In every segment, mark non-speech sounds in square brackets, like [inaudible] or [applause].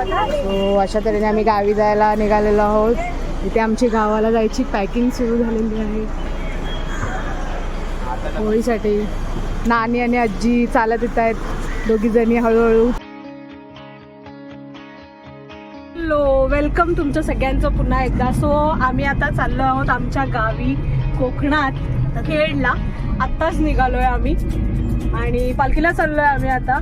So अशा तऱ्हेने आम्ही गावी जायला निघालेलो आहोत. इथे आमची गावाला जायची पॅकिंग सुरू झालेली आहे. होळीसाठी नानी आणि आजी चालत येत आहेत. दोघी जणी हळूहळू. हॅलो वेलकम तुमचं सगळ्यांचं पुन्हा एकदा. सो आम्ही आता चाललो आहोत आमच्या गावी कोकणात खेडला. आत्ताच निघालोय आम्ही. आणि पालखीला चाललोय आम्ही आता.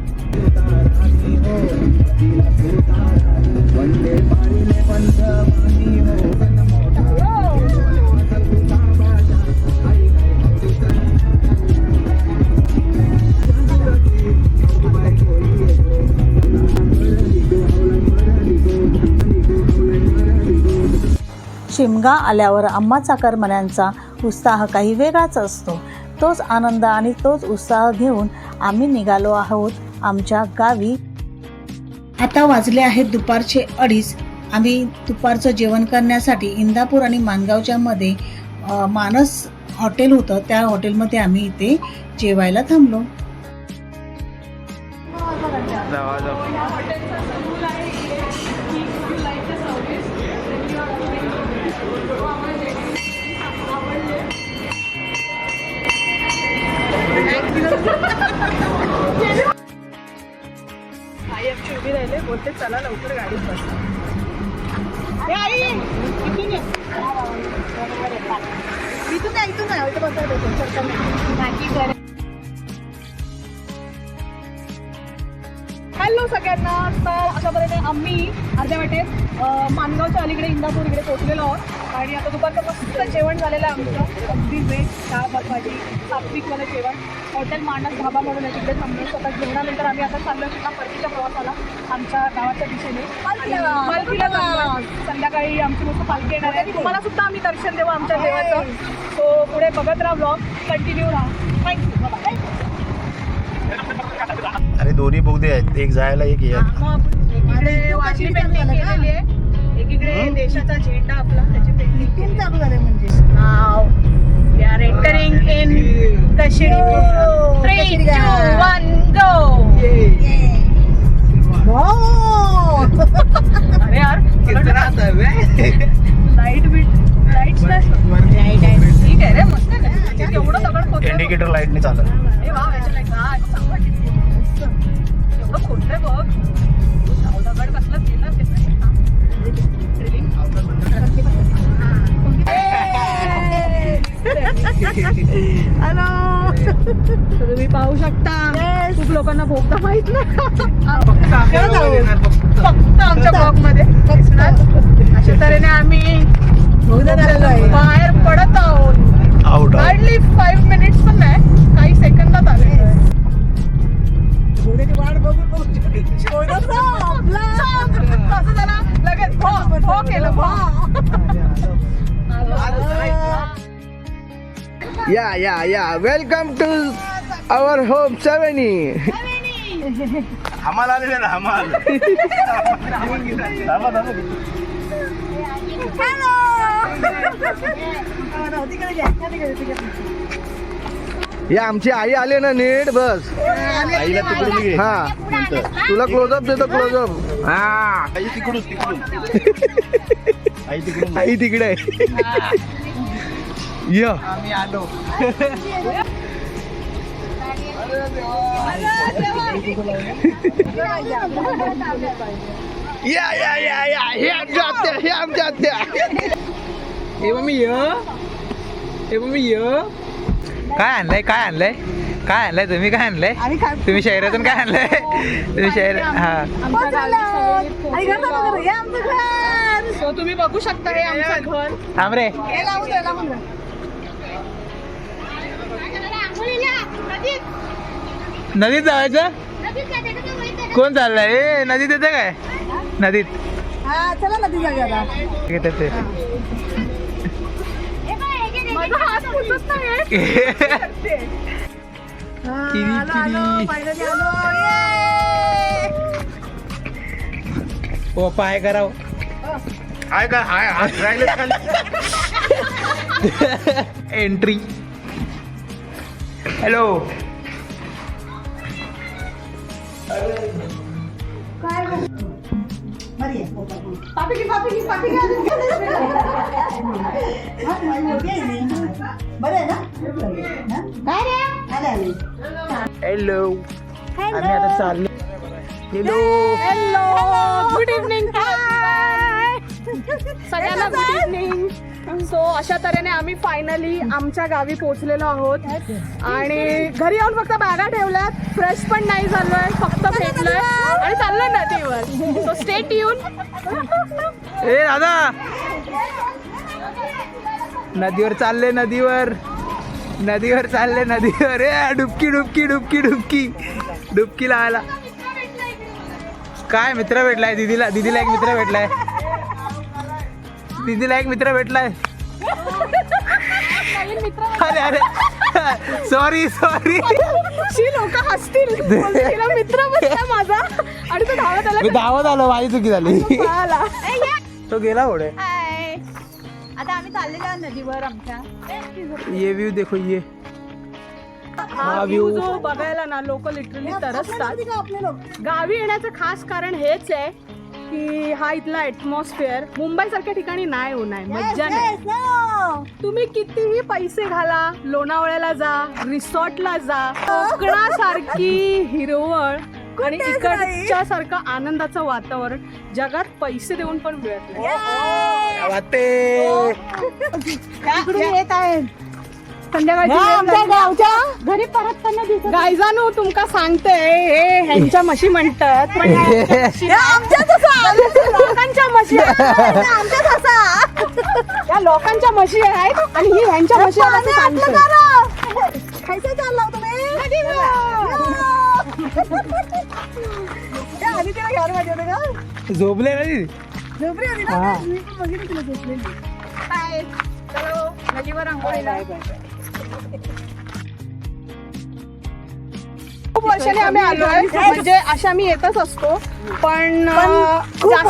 शिमगा आल्यावर आम्हा चाकरमन्यांचा उत्साह काही वेगळाच असतो. तोच आनंद आणि तोच उत्साह घेऊन आम्ही निघालो आहोत आमच्या गावी. आता वाजले आहेत दुपारचे अडीच. आम्ही दुपारचं जेवण करण्यासाठी इंदापूर आणि मानगावच्या मध्ये मानस हॉटेल होतं. त्या हॉटेलमध्ये आम्ही इथे जेवायला थांबलो. होते चला लवकर गाडीत बस. हॅलो सगळ्यांना. तर अशा तऱ्हेने आम्ही अर्ध्या वाटेत मानगावच्या अलीकडे इंदापूर इकडे पोहोचलेलो आहोत. आणि आता दुपारचं मस्त जेवण झालेलं आहे आमचं. अगदी वेज चहा बरबाजी सात्विकवालं जेवण. हॉटेल मानस धाबा म्हणून आहे तिकडे थांबलो. स्वतः जेवणानंतर आम्ही आता चाललो सुद्धा परतीच्या प्रवासाला. आमच्या गावाच्या दिशेने. पालखीला. संध्याकाळी आमची मस्त पालखी येणार आहे. तुम्हाला सुद्धा आम्ही दर्शन देऊ आमच्या देवाचं. सो पुढे बघत राहा ब्लॉग कंटिन्यू राहा. थँक्यू बाबा अरे दोन्ही बोगदे आहेत एक जायला एक येत. पेंटिंग केलेली आहे. एकीकडे देशाचा झेंडा आपला त्याची पेंटिंग चालू झाले म्हणजे. go. अरे यार लाइट बीट लाइट ठीक आहे रे मस्त आहे. ना. केवढं दगड खोदलंय बघ. इंडिकेटर लाईटने चालत. अरे वा हा आता चांगलं. एवढं खोदलंय बघ कसलं का? हॅलो तुम्ही पाहू शकता खूप लोकांना भोगता माहीत नाही फक्त आमच्या मध्ये अशा तऱ्हेने आम्ही बाहेर पडत या. वेलकम टू आवर होम सेवेनी हमाल आलेले ना हमाल. या आमची आई आले ना नीट बस. आईला तिकडून घे हा. तुला क्लोजअप देतो क्लोजअप हा. आई तिकडून तिकडून. आई तिकडून. आई तिकडे आहे. या. आम्ही आलो. या या या या. हे आमच्या आत्या हे आमच्या आत्या हे मम्मी य. हे मम्मी य. काय आणलंय काय आणलंय? काय आणलंय तुम्ही? काय आणलंय? तुम्ही शहरातून काय आणलंय? तुम्ही शहर हा. तुम्ही बघू शकता हे आमचं घर थांब रे. नदीत. जायचं? कोण चाललंय? ए नदीत येते काय? नदीत. हा चला जाऊया ते. हा! [laughs] ओ पाय कराव. हाय का? हाय एंट्री [laughs] हॅलो. पापी की पापी की पापी हॅलो. आम्ही आता चाललो. हॅलो. हॅलो. गुड इव्हनिंग [laughs] सगळ्यांना गुड इव्हनिंग सो अशा तऱ्हेने आम्ही फायनली आमच्या गावी पोहोचलेलो आहोत. आणि घरी येऊन फक्त बॅगा ठेवल्यात. फ्रेश पण नाही झालोय फक्त भेटलोय. आणि चाललोय नदीवर. सो स्टेट येऊन. ए दादा नदीवर चालले नदीवर. नदीवर चालले नदीवर. ए डुबकी डुबकी डुबकी डुबकी. डुबकी लावायला. काय मित्र भेटलाय? दीदीला दिदीला एक मित्र भेटलाय. दीदीला एक मित्र भेटलाय. अरे अरे. सॉरी सॉरी शी लोक हसतील. तिला मित्र बसला माझा. आणि तो धावत आला. मी धावत आलो माझी चुकी झाली. तो गेला पुढे. हाय. आता आम्ही चाललेलो आहोत नदीवर आमच्या. ये व्यू देखो ये. हा व्ह्यू view. जो बघायला ना लोक लिटरली तरसतात. गावी येण्याचं खास कारण हेच आहे. की हा इथला ऍटमॉस्फिअर मुंबई सारख्या ठिकाणी नाही होणार मज्जा नाही. तुम्ही कितीही पैसे घाला लोणावळ्याला जा रिसॉर्टला जा कोकणासारखी हिरवळ आणि इकडच्या सारखं आनंदाचं वातावरण जगात पैसे देऊन पण मिळत नाही. वाटे. येत आहे संध्याकाळची घरी परत गायजानू तुमका सांगते हे ह्यांच्या म्हशी म्हणतात पण [laughs] लोकांच्या म्हशी आहेत. या लोकांच्या म्हशी आहेत आणि ही ह्यांच्या म्हशी आहेत असं सांगते. खायचं चाललं तुम्ही झोपले ना ती? हा. बाय. चलो नदीवर आंघोळीला खूप वर्षाने आम्ही आलोय. म्हणजे अशा मी येतच असतो. पण अं, जास्त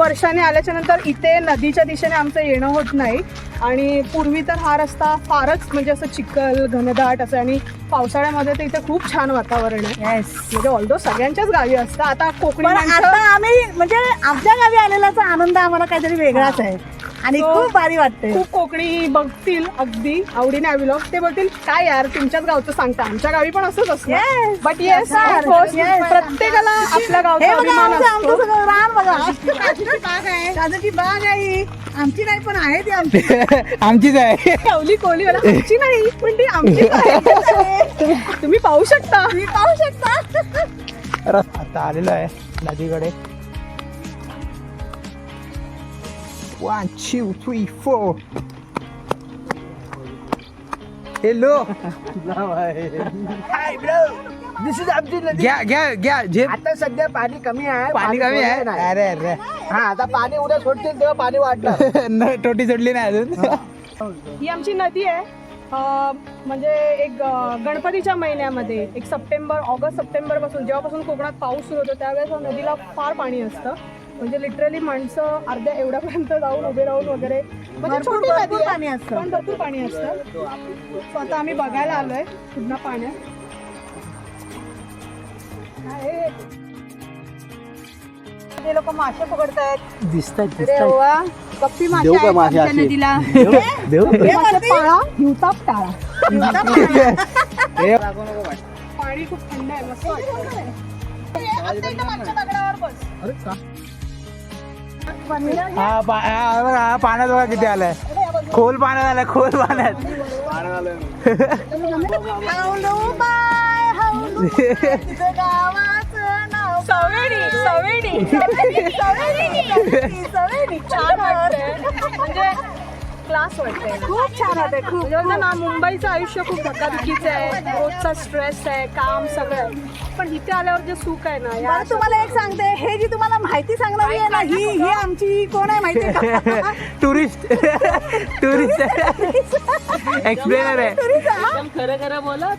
वर्षाने आल्याच्यानंतर इथे नदीच्या दिशेने आमचं येणं होत नाही. आणि पूर्वी तर हा रस्ता फारच म्हणजे असं चिखल घनदाट असं आणि पावसाळ्यामध्ये तर इथे खूप छान वातावरण आहे. म्हणजे ऑल्दो सगळ्यांच्याच गावी असतं आता कोकणी पण माणसं आता आम्ही म्हणजे आमच्या गावी आलेलाचा आनंद आम्हाला काहीतरी वेगळाच आहे. आणि So, खूप भारी वाटते खूप कोकणी बघतील अगदी. आवडीने अविलॉग ते बोलतील काय यार तुमच्याच गावचं सांगता. आमच्या गावी पण असंच असतं. Yes. But yes Yes, yes. प्रत्येकाला आपल्या गावचा हे बघा अभिमान आमचं आमचं असतो. सगळं रान बघा. काजूची बाग आहे. ही. आमची नाही पण आहे ती आमची. [laughs] आमचीच आहे. ठेवली कोली मला आमची नाही पण ती आमची. [laughs] तुम्ही पाहू शकता. तुम्ही पाहू शकता. आता आलेलो आहे नदीकडे. One two three four hello this is आमची नदी घ्या घ्या घ्या झेप. आता सध्या पाणी कमी आहे पाणी कमी आहे? नाही. अरे अरे. हा आता पाणी उद्या सोडतील तेव्हा पाणी वाढणार. [laughs] न टोटी सोडली नाही अजून. ही. आमची नदी आहे. अं, म्हणजे एक अं, गणपतीच्या महिन्यामध्ये एक सप्टेंबर ऑगस्ट सप्टेंबरपासून जेव्हापासून कोकणात पाऊस सुरू होतो त्यावेळेस या नदीला फार पाणी असतं. म्हणजे लिटरली माणसं अर्ध्या एवढ्यापर्यंत जाऊन उभे राहून वगैरे. म्हणजे छोटी भरपूर नदी आहे, पाणी असतं. पण भरपूर पाणी असतं. So आता आम्ही बघायला आलोय पुन्हा पाण्यात. ते लोक मासे पकडतायत. दिसतात अरे वा. गप्पी मासे देऊ का आहेत मासे आमच्या असे? नदीला. देऊ हे? मासे? पाळा हिवताप टाळा. पाणी खूप थंड आहे. मस्त वाटतं. आता इथं मागच्या दगडावर बस. हा पा- हा बघा, हा पाण्यात बघा किती आलाय. खोल पाण्यात आलाय खोल पाण्यात. सवेणी सवेणी, सवेणी. छान वाटतंय. म्हणजे क्लास वाटतंय. खूप छान वाटते खूप. म्हणजे ना मुंबईचं आयुष्य खूप धकाधकीचं आहे. रोजचा स्ट्रेस आहे काम सगळं पण इथे आल्यावर जे सुख आहे ना या बरं तुम्हाला एक सांगते हे जी तुम्हाला माहिती सांगणारी आहे ना ही ही आमची कोण आहे माहिती आहे का? [laughs] टुरिस्ट. टुरिस्ट. एक्सप्लेनर आहे. खरं खरं बोला [laughs]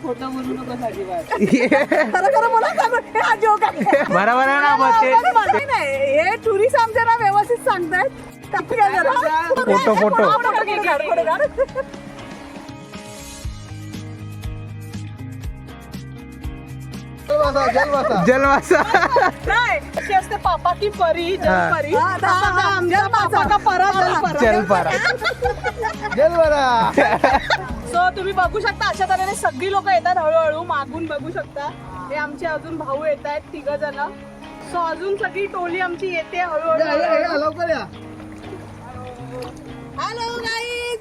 हा joke आहे. बरोबर आहे ना मग ते नाही, नाही हे टुरिस्ट आमच्या ना व्यवस्थित सांगतायत? Photo photo. जलवासा. असते पापा की परी जलपरी. तसं आमच्या पापा का परा जलपरा. जलपरा. जलवरा सो तुम्ही बघू शकता अशा तऱ्हेने सगळी लोक येतात हळूहळू मागून बघू शकता. हे आमचे अजून भाऊ येत आहेत तिघ जण. सो अजून सगळी टोली आमची येते हळूहळू. लवकर या.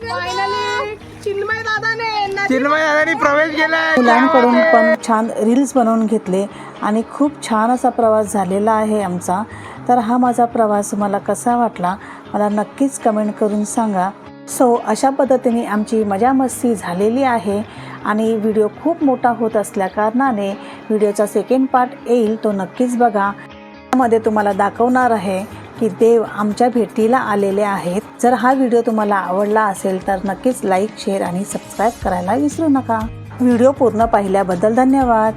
फायनली चिन्मय दादाने चिन्मय दादानी प्रवेश केलाय. मुलांकडून पण छान रील्स बनवून घेतले आणि खूप छान असा प्रवास झालेला आहे आमचा. तर हा माझा प्रवास मला कसा वाटला मला नक्कीच कमेंट करून सांगा. सो अशा पद्धतीने आमची मजा मस्ती झालेली आहे आणि व्हिडिओ खूप मोठा होत असल्या कारणाने व्हिडिओचा सेकंड पार्ट येईल तो नक्कीच बघा. मध्ये तुम्हाला दाखवणार आहे की देव आमच्या भेटीला आलेले आहेत. जर हा व्हिडिओ तुम्हाला आवडला असेल तर नक्कीच लाईक शेअर आणि सबस्क्राईब करायला विसरू नका. व्हिडिओ पूर्ण पाहिल्याबद्दल धन्यवाद.